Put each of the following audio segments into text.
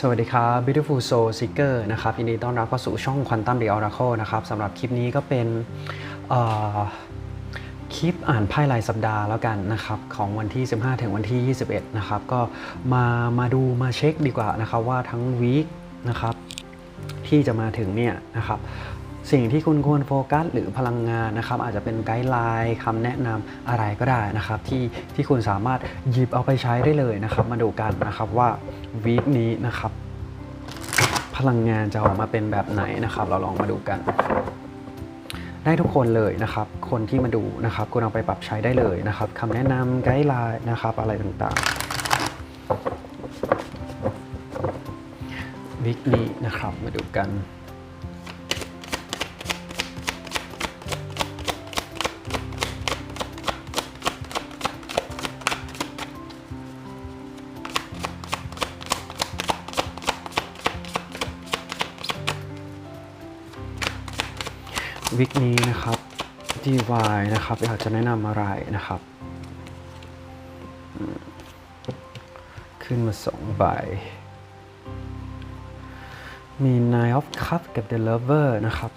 สวัสดีครับ Beautiful Soul Seeker นะครับยินดีต้อนรับเข้าสู่ช่อง Quantum The Oracle นะครับสำหรับคลิปนี้ก็เป็นคลิปอ่านไพ่รายสัปดาห์แล้วกันนะครับของวันที่ 15 ถึงวันที่ 21 นะครับ ก็มามาดูมาเช็คดีกว่านะครับว่าทั้งวีคนะครับที่จะมาถึงเนี่ยนะครับ สิ่งที่คุณควรโฟกัส หรือพลังงานนะครับ อาจจะเป็นไกด์ไลน์คำแนะนำอะไรก็ได้นะครับ ที่ที่คุณสามารถหยิบเอาไปใช้ได้เลยนะครับ มาดูกันนะครับว่าวีคนี้นะครับ พลังงานจะออกมาเป็นแบบไหนนะครับ เราลองมาดูกันได้ทุกคนเลยนะครับ คนที่มาดูนะครับคุณเอาไปปรับใช้ได้เลยนะครับคำแนะนำไกด์ไลน์นะครับอะไรต่างๆวิกนี้นะครับมาดูกัน วิกนี้นะครับ DY นะครับอยากจะแนะนำอะไรนะครับ ขึ้นมาสองใบ มี Nine of Cups กับ The Lover นะครับ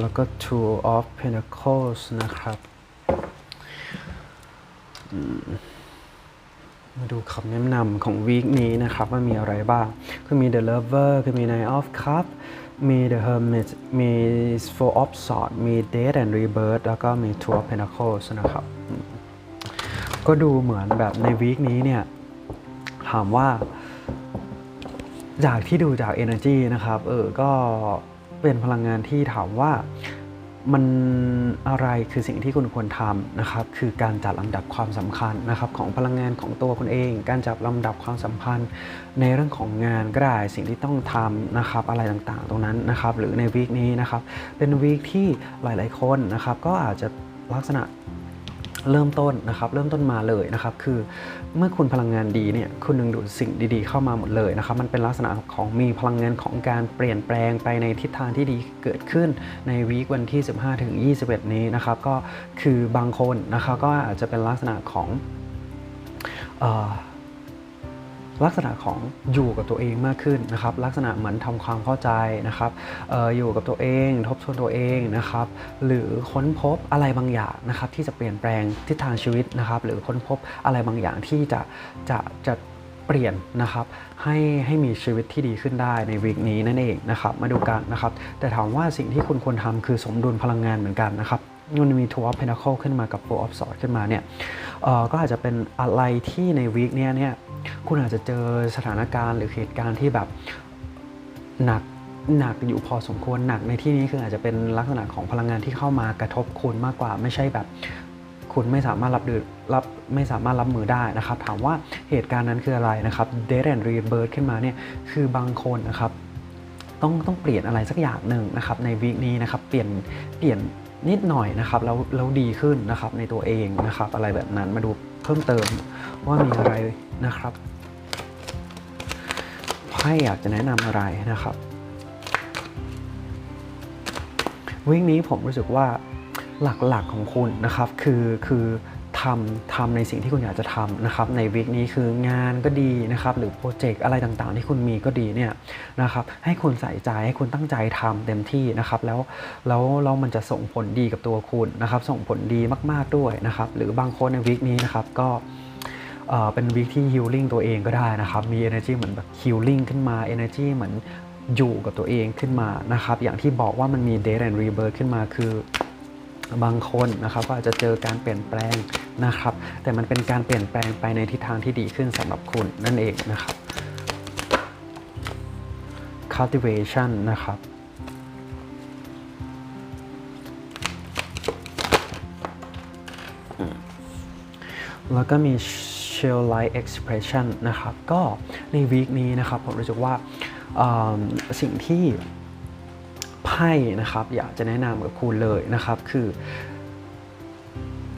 แล้วก็ Two of Pentacles นะครับ มาดูคำแนะนำของวีคนี้นะครับ ว่ามีอะไรบ้าง คือมี The Lover คือมี Nine of Cups มี The Hermit มี Four of Swords มี Death and Rebirth แล้วก็มี Two of Pentacles นะครับ ก็ดูเหมือนแบบในวีคนี้เนี่ย ถามว่า จากที่ดูจาก Energy นะครับ เออ ก็ เป็นพลังงานที่ถามว่ามันอะไรคือสิ่งที่คุณควรทำนะครับคือการจัดลำดับความสำคัญนะครับของพลังงานของตัวคุณเอง การจัดลำดับความสัมพันธ์ในเรื่องของงานก็ได้สิ่งที่ต้องทำนะครับอะไรต่างๆ ตรงนั้นนะครับหรือในวีคนี้นะครับเป็นวีคที่หลายๆคนนะครับก็อาจจะลักษณะ เริ่มต้นนะครับเริ่มต้นมาเลยนะครับคือเมื่อคุณพลังงานดีเนี่ยคุณดึงดูดสิ่งดีๆ เข้ามาหมดเลยนะครับมันเป็นลักษณะของมีพลังงานของการเปลี่ยนแปลงไปในทิศทางที่ดีเกิดขึ้นในวีควันที่ 15ถึง21 นี้นะครับก็คือบางคนนะครับก็อาจจะเป็นลักษณะของ ลักษณะของอยู่กับตัวเองมากขึ้นนะครับ ลักษณะเหมือนทำความเข้าใจนะครับอออยู่กับตัวเอง ทบทวนตัวเองนะครับ หรือค้นพบอะไรบางอย่างนะครับ ที่จะเปลี่ยนแปลงทิศทางชีวิตนะครับ หรือค้นพบอะไรบางอย่างที่จะจะจะเปลี่ยนนะครับให้ให้มีชีวิตที่ดีขึ้นได้ในวีคนี้นั่นเองนะครับ มาดูกันนะครับ แต่ถามว่าสิ่งที่คุณควรทำคือสมดุลพลังงานเหมือนกันนะครับ มันมี Two of pentacle ขึ้นมากับ Four of Swords ขึ้นมาเนี่ยก็อาจจะเป็นอะไรที่ในวีคเนี้ยเนี่ยคุณอาจจะเจอสถานการณ์หรือเหตุการณ์ที่แบบหนักหนักอยู่พอสมควรหนักในที่นี้คืออาจจะเป็นลักษณะของพลังงานที่เข้ามากระทบคุณมากกว่าไม่ใช่แบบ คุณไม่สามารถรับดือรับไม่สามารถรับมือได้นะครับ ถามว่าเหตุการณ์นั้นคืออะไรนะครับ Death and Rebirth ขึ้นมาเนี่ยคือบางคนนะครับ ต้องต้องเปลี่ยนอะไรสักอย่างหนึ่งนะครับในวีคนี้นะครับเปลี่ยนเปลี่ยน นิดหน่อยนะครับแล้วแล้วดีขึ้นนะครับในตัวเองนะครับ อะไรแบบนั้นมาดูเพิ่มเติมว่ามีอะไรนะครับไพ่อยากจะแนะนำอะไรนะครับวิ่งนี้ผมรู้สึกว่าหลักๆของคุณนะครับ คือคือ ทำทำในสิ่งที่คุณอยากจะทำนะครับในวีคนี้คืองานก็ดีนะครับหรือโปรเจกต์อะไรต่างๆ ที่คุณมีก็ดีเนี่ยนะครับให้คุณใส่ใจให้คุณตั้งใจทำเต็มที่นะครับแล้วแล้วแล้วมันจะส่งผลดีกับตัวคุณนะครับส่งผลดีมากๆด้วยนะครับหรือบางคนในวีคนี้นะครับก็เป็นวีคที่ฮิลลิ่งตัวเองก็ได้นะครับ มี energy เหมือนแบบฮิลลิ่งขึ้นมา energy เหมือนอยู่กับตัวเองขึ้นมานะครับ อย่างที่บอกว่ามันมี death and rebirth ขึ้นมาคือ บางคนนะครับก็อาจจะเจอการเปลี่ยนแปลงนะครับ แต่มันเป็นการเปลี่ยนแปลงไปในทิศทางที่ดีขึ้นสำหรับคุณนั่นเองนะครับ cultivation นะครับแล้วก็มี shell light expression นะครับ ก็ในวีคนี้นะครับ ผมรู้สึกว่าสิ่งที่ ไพ่นะครับอยากจะแนะนำกับคุณเลยนะครับคือ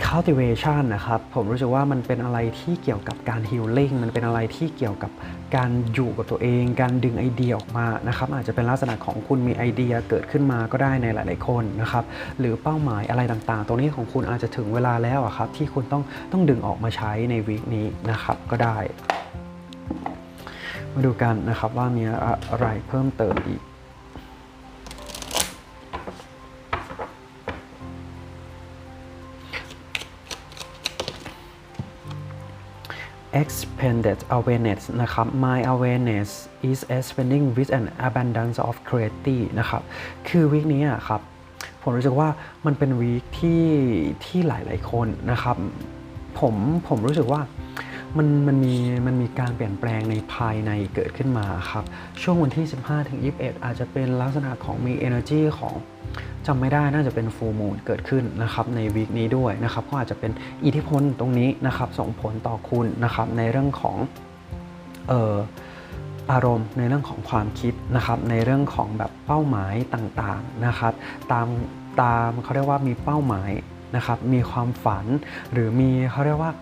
cultivation นะครับผมรู้สึกว่ามันเป็นอะไรที่เกี่ยวกับการ healing มันเป็นอะไรที่เกี่ยวกับการอยู่กับตัวเอง การดึงไอเดียออกมานะครับอาจจะเป็นลักษณะของคุณมีไอเดียเกิดขึ้นมาก็ได้ในหลาย ๆ คนนะครับหรือเป้าหมายอะไรต่างๆ ตรงนี้ของคุณอาจจะถึงเวลาแล้วอะครับที่คุณต้องต้องดึงออกมาใช้ในวีคนี้นะครับก็ได้ มาดูกันนะครับว่ามีอะไรเพิ่มเติมอีก expanded awareness นะครับ my awareness is expanding with an abundance of clarity นะครับ คือวีคนี้ครับ ผมรู้สึกว่ามันเป็นวีคที่ที่หลาย ๆ คนนะครับ ผมผมรู้สึกว่า มันมันมีมันมีการเปลี่ยนแปลงในภายในเกิดขึ้นมาครับ ช่วงวันที่ 15ถึง21 อาจจะเป็นลักษณะของมี energy ของจำไม่ได้น่าจะเป็น full moon เกิดขึ้นนะครับในวีคนี้ด้วยนะครับก็อาจจะเป็นอิทธิพลตรงนี้นะครับส่งผลต่อคุณนะครับในเรื่องของเอ่ออารมณ์ในเรื่องของความคิดนะครับในเรื่องของแบบเป้าหมายต่างๆนะครับตามตามเขาเรียกว่ามีเป้าหมายนะครับมีความฝันหรือมีเขาเรียกว่า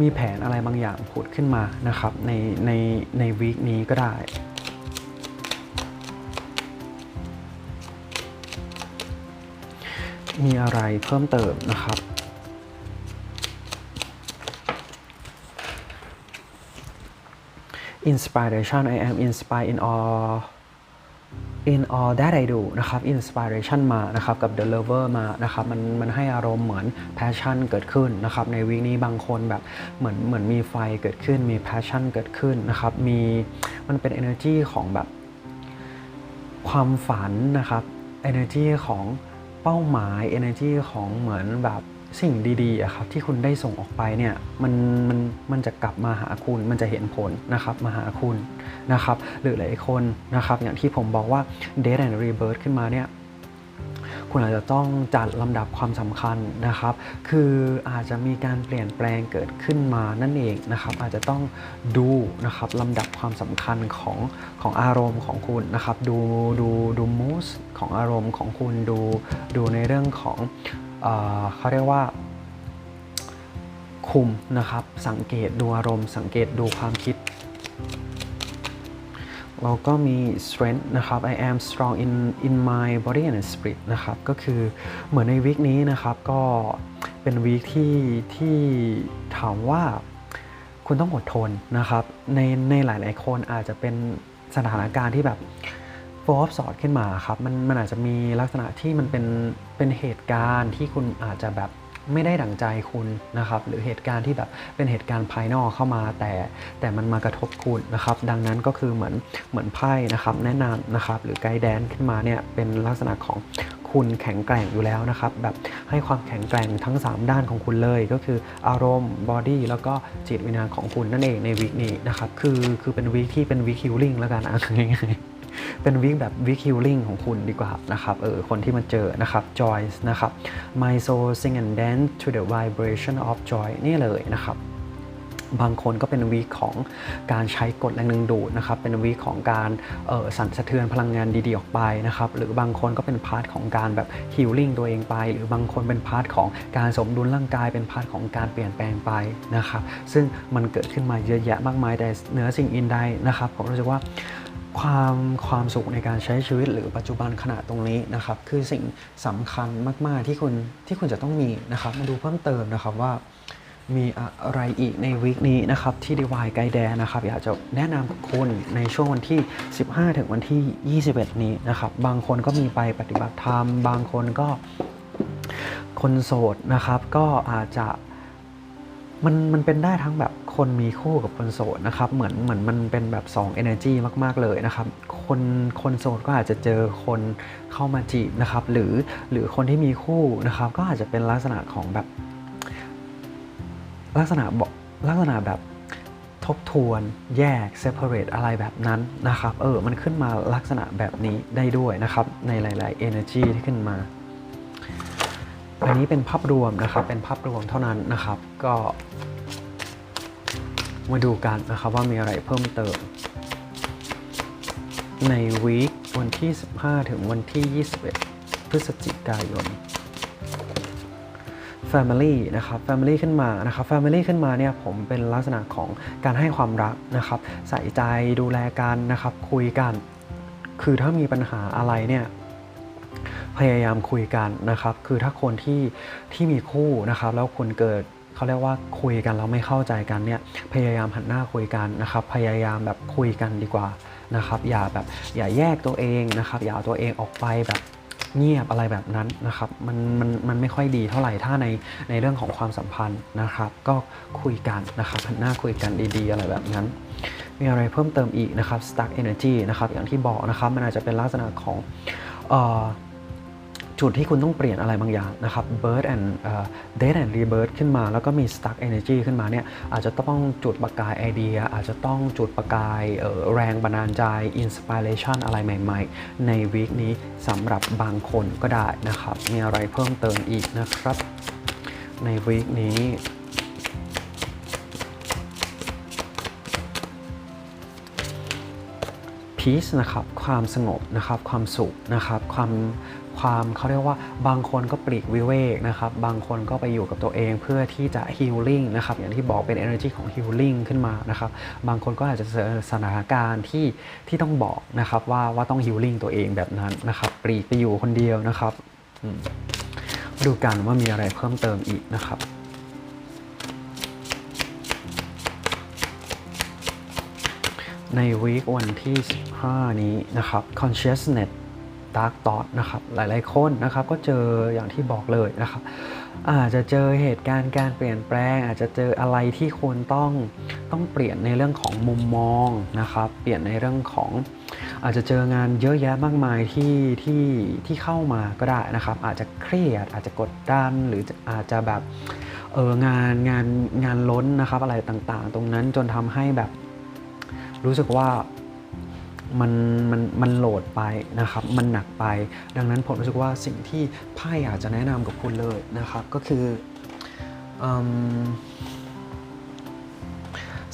มีแผนอะไรบางอย่างผุดขึ้นมานะครับในในในวีคนี้ก็ได้มีอะไรเพิ่มเติมนะครับ inspiration I am inspired in all in all that I do นะครับ inspiration มานะครับกับ the lover มานะครับมันมันให้อารมณ์เหมือน passion เกิดขึ้นนะครับในวีคนี้บางคนแบบเหมือนเหมือนมีไฟเกิดขึ้นมี passion เกิดขึ้นนะครับมีมันเป็น energy ของแบบความฝันนะครับ energy ของเป้าหมาย energy ของเหมือนแบบ สิ่งดีๆอะครับที่คุณได้ส่งออกไปเนี่ยมันมันมันจะกลับมาหาคุณ มันจะเห็นผลนะครับมาหาคุณนะครับหรือหลายคนนะครับอย่างที่ผมบอกว่า death and rebirth ขึ้นมาเนี่ยคุณอาจจะต้องจัดลำดับความสำคัญนะครับ คืออาจจะมีการเปลี่ยนแปลงเกิดขึ้นมานั่นเองนะครับ อาจจะต้องดูนะครับลำดับความสำคัญของของอารมณ์ของคุณนะครับ ดูดูดูมูสของอารมณ์ของคุณดูดูในเรื่องของ เขาเรียกว่าคุมนะครับ สังเกตดูอารมณ์สังเกตดูความคิด เราก็มี strength นะครับ I am strong in in my body and spirit นะครับ ก็คือเหมือนในวีคนี้นะครับก็เป็นวีคที่ที่ถามว่าคุณต้องอดทนนะครับ ในในหลาย ๆ คนอาจจะเป็นสถานการณ์ที่แบบ โฟร์สอดขึ้นมาครับมันมันอาจจะมีลักษณะที่มันเป็นเป็นเหตุการณ์ที่คุณอาจจะแบบไม่ได้ดั่งใจคุณนะครับ หรือเหตุการณ์ที่แบบเป็นเหตุการณ์ภายนอกเข้ามา แต่แต่มันมากระทบคุณนะครับ ดังนั้นก็คือเหมือนเหมือนไพ่นะครับแนะนำนะครับ หรือไกด์แดนขึ้นมาเนี่ยเป็นลักษณะของคุณแข็งแกร่งอยู่แล้วนะครับ แบบให้ความแข็งแกร่งทั้ง 3 ด้านของคุณเลยก็คืออารมณ์บอดี้แล้วก็จิตวิญญาณของคุณนั่นเองในวีคนี้นะครับ คือคือเป็นวีคที่เป็นวีคฮิลลิ่งแล้วกันอะง่ายๆ เป็นวิกแบบวิกฮิลลิ่งของคุณดีกว่านะครับเออคนที่มาเจอนะครับ joy นะครับ my soul sing and dance to the vibration of joy นี่เลยนะครับบางคนก็เป็นวีคของการใช้กฎแรงดึงดูดนะครับ เป็นวีคของการออสั่นสะเทือนพลังงานดีๆออกไปนะครับ หรือบางคนก็เป็นพาร์ทของการแบบฮิลลิ่งตัวเองไป หรือบางคนเป็นพาร์ทของการสมดุลร่างกาย เป็นพาร์ทของการเปลี่ยนแปลงไปนะครับ ซึ่งมันเกิดขึ้นมาเยอะแยะมากมายแต่เหนือสิ่งอื่นใดนะครับ ผมรู้สึกว่า ความความสุขในการใช้ชีวิตหรือปัจจุบันขณะตรงนี้นะครับ คือสิ่งสำคัญมาก ๆ ที่คุณที่คุณจะต้องมีนะครับ มาดูเพิ่มเติมนะครับว่ามีอะไรอีกในวีคนี้นะครับที่ดีวายไกแดนะครับ อยากจะแนะนำกับคุณในช่วงวันที่ 15 ถึงวันที่ 21 นี้นะครับ บางคนก็มีไปปฏิบัติธรรม บางคนก็คนโสดนะครับ ก็อาจจะ มันมันเป็นได้ทั้งแบบคนมีคู่กับคนโสดนะครับ เหมือนเหมือนมันเป็นแบบ2 energy มากๆเลยนะครับ คนคนโสดก็อาจจะเจอคนเข้ามาจีบนะครับ หรือหรือคนที่มีคู่นะครับ ก็อาจจะเป็นลักษณะของแบบ ลักษณะบอกลักษณะแบบทบทวนแยก separate อะไรแบบนั้นนะครับ เออ มันขึ้นมาลักษณะแบบนี้ได้ด้วยนะครับ ในหลาย ๆ energy ที่ขึ้นมา อันนี้เป็นภาพรวมนะครับ เป็นภาพรวมเท่านั้นนะครับ ก็มาดูกันนะครับว่ามีอะไรเพิ่มเติม ในวีควันที่ 15 ถึงวันที่ 21 พฤศจิกายน Family นะครับ Family ขึ้นมานะครับ Family ขึ้นมาเนี่ยผมเป็นลักษณะของการให้ความรักนะครับ ใส่ใจดูแลกันนะครับ คุยกัน คือถ้ามีปัญหาอะไรเนี่ย พยายามคุยกันนะครับ คือถ้าคนที่ที่มีคู่นะครับ แล้วคนเกิดเขาเรียกว่าคุยกันแล้วไม่เข้าใจกันเนี่ย พยายามหันหน้าคุยกันนะครับ พยายามแบบคุยกันดีกว่านะครับ อย่าแบบอย่าแยกตัวเองนะครับ อย่าเอาตัวเองออกไปแบบเงียบอะไรแบบนั้นนะครับ มันมันมันไม่ค่อยดีเท่าไหร่ถ้าในในเรื่องของความสัมพันธ์นะครับ ก็คุยกันนะครับหันหน้าคุยกันดีๆ อะไรแบบนั้น มีอะไรเพิ่มเติมอีกนะครับ stuck energy นะครับอย่างที่บอกนะครับ มันอาจจะเป็นลักษณะของ จุดที่คุณต้องเปลี่ยนอะไรบางอย่างนะครับ birth and uh, death and rebirth ขึ้นมา แล้วก็มี stuck energy ขึ้นมาเนี่ยอาจจะต้องจุดประกายไอเดีย อาจจะต้องจุดประกายเอ่อแรงบันดาลใจ inspiration อะไรใหม่ๆ ในวีคนี้สำหรับบางคนก็ได้นะครับ มีอะไรเพิ่มเติมอีกนะครับ ในวีคนี้ peace นะครับความสงบนะครับความสุขนะครับความความเขาเรียกว่าบางคนก็ปลีกวิเวกนะครับบางคนก็ไปอยู่กับตัวเองเพื่อที่จะ healing นะครับอย่างที่บอกเป็น energy ของ healing ขึ้นมานะครับบางคนก็อาจจะเจอสถานการณ์ที่ที่ต้องบอกนะครับว่าว่าต้อง healing ตัวเองแบบนั้นนะครับปลีกไปอยู่คนเดียวนะครับดูกันว่ามีอะไรเพิ่มเติมอีกนะครับ ในวีควันที่ 15 นี้นะครับ consciousness dark thought นะครับ หลายๆคนนะครับก็เจออย่างที่บอกเลยนะครับ อาจจะเจอเหตุการณ์การเปลี่ยนแปลง อาจจะเจออะไรที่ควรต้องต้องเปลี่ยนในเรื่องของมุมมองนะครับ เปลี่ยนในเรื่องของอาจจะเจองานเยอะแยะมากมายที่ที่ที่เข้ามาก็ได้นะครับ อาจจะเครียดอาจจะกดดันหรืออาจจะแบบเอองานงานงานล้นนะครับ อะไรต่างๆ ตรงนั้นจนทำให้แบบ รู้สึกว่ามันมันมันโหลดไปนะครับ มันหนักไป ดังนั้นผมรู้สึกว่าสิ่งที่ไพ่อยากจะแนะนำกับคุณเลยนะครับ ก็คืออ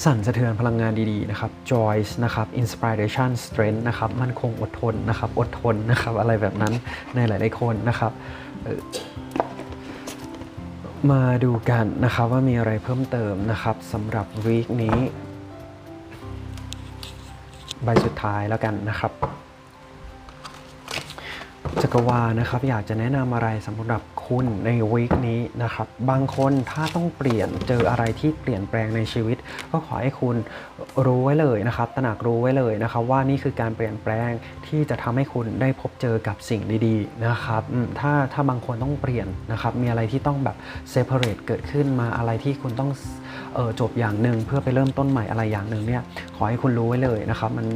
สั่นสะเทือนพลังงานดีๆนะครับ joy นะครับ inspiration strength นะครับมันคงอดทนนะครับ อดทนนะครับ อะไรแบบนั้นในหลายๆคนนะครับมาดูกันนะครับว่ามีอะไรเพิ่มเติมนะครับสำหรับวีคนี้ ใบสุดท้ายแล้วกันนะครับจักรวาลนะครับ อยากจะแนะนำอะไรสำหรับคุณในวีคนี้นะครับ บางคนถ้าต้องเปลี่ยนเจออะไรที่เปลี่ยนแปลงในชีวิต ก็ขอให้คุณรู้ไว้เลยนะครับ ตระหนักรู้ไว้เลยนะครับ ว่านี่คือการเปลี่ยนแปลงที่จะทำให้คุณได้พบเจอกับสิ่งดีๆนะครับถ้าถ้าบางคนต้องเปลี่ยนนะครับ มีอะไรที่ต้องแบบ separate เกิดขึ้นมาอะไรที่คุณต้องจบอย่างหนึ่งเพื่อไปเริ่มต้นใหม่อะไรอย่างหนึ่งเนี่ยขอให้คุณรู้ไว้เลยนะครับมัน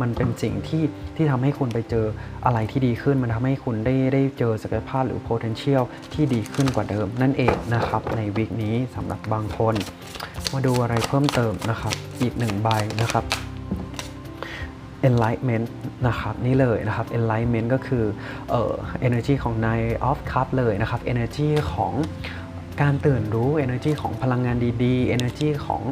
มันเป็นสิ่งที่ที่ทำให้คุณไปเจออะไรที่ดีขึ้น มันทำให้คุณได้ได้เจอศักยภาพหรือ potential ที่ดีขึ้นกว่าเดิม นั่นเองนะครับในวีคนี้สำหรับบางคน มาดูอะไรเพิ่มเติมนะครับ อีกหนึ่งใบนะครับ enlightenment นะครับนี่เลยนะครับ enlightenment ก็คือเอ่อ energy ของ Nine of Cup เลยนะครับ energy ของ การตื่นรู้ energy ของพลังงานดีๆ energy ของ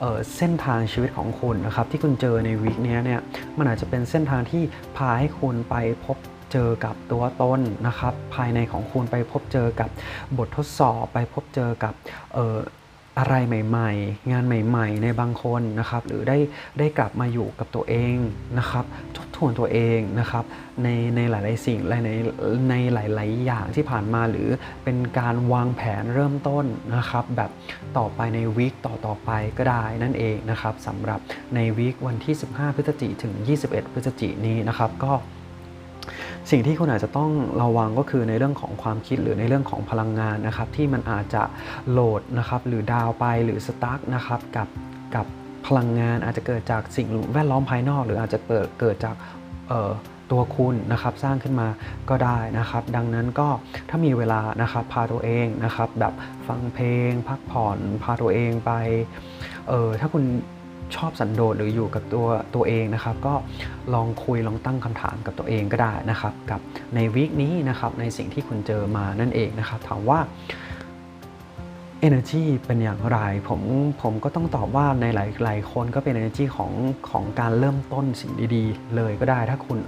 เออเส้นทางชีวิตของคุณนะครับที่คุณเจอในวีคนี้เนี่ยมันอาจจะเป็นเส้นทางที่พาให้คุณไปพบเจอกับตัวตนนะครับภายในของคุณไปพบเจอกับบททดสอบ ไปพบเจอกับเออ อะไรใหม่ๆ งานใหม่ ๆ ในบางคนนะครับ หรือได้ได้กลับมาอยู่กับตัวเองนะครับทบทวนตัวเองนะครับในในหลาย ๆ สิ่งในในในหลาย ๆ อย่างที่ผ่านมาหรือเป็นการวางแผนเริ่มต้นนะครับ แบบต่อไปในวีคต่อต่อไปก็ได้นั่นเองนะครับสำหรับในวีควันที่ 15 พฤศจิกถึง 21 พฤศจินี้นะครับ ก็ สิ่งที่คุณอาจจะต้องระวังก็คือในเรื่องของความคิดหรือในเรื่องของพลังงานนะครับที่มันอาจจะโหลดนะครับหรือดาวไปหรือสตาร์กนะครับกับกับพลังงานอาจจะเกิดจากสิ่งแวดล้อมภายนอก หรืออาจจะเกิดเกิดจากเอ่อตัวคุณนะครับสร้างขึ้นมาก็ได้นะครับ ดังนั้นก็ถ้ามีเวลานะครับพาตัวเองนะครับแบบฟังเพลง พักผ่อนพาตัวเองไปเออถ้าคุณ ชอบสันโดษหรืออยู่กับตัวตัวเองนะครับ ก็ลองคุยลองตั้งคำถามกับตัวเองก็ได้นะครับ กับในวีคนี้นะครับในสิ่งที่คุณเจอมานั่นเองนะครับ ถามว่า energy เป็นอย่างไรผมผมก็ต้องตอบว่าในหลายหลายคนก็เป็น energy ของของการเริ่มต้นสิ่งดีๆ เลยก็ได้ถ้าคุณ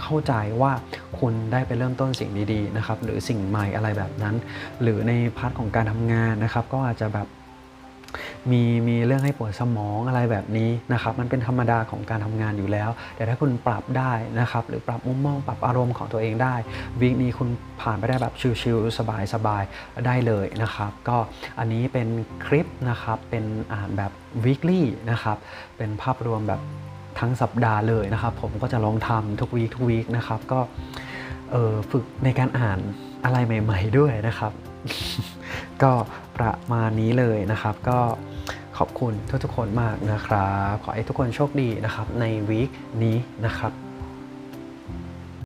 เข้าใจว่าคุณได้ไปเริ่มต้นสิ่งดีๆนะครับหรือสิ่งใหม่อะไรแบบนั้น หรือในพาร์ทของการทำงานนะครับ ก็อาจจะแบบ มีมีเรื่องให้ปวดสมองอะไรแบบนี้นะครับ มันเป็นธรรมดาของการทำงานอยู่แล้ว แต่ถ้าคุณปรับได้นะครับ หรือปรับมุมมองปรับอารมณ์ของตัวเองได้วีคนี้คุณผ่านไปได้แบบชิลๆสบายๆได้เลยนะครับ ก็อันนี้เป็นคลิปนะครับ เป็นอ่านแบบ weekly นะครับ เป็นภาพรวมแบบทั้งสัปดาห์เลยนะครับ ผมก็จะลองทำทุกวีคทุกวีคนะครับ ก็ฝึกในการอ่านอะไรใหม่ ๆ ด้วยนะครับ ก็ประมาณนี้เลยนะครับ ก็ขอบคุณทุกๆคนมากนะครับ ขอให้ทุกคนโชคดีนะครับในวีคนี้นะครับ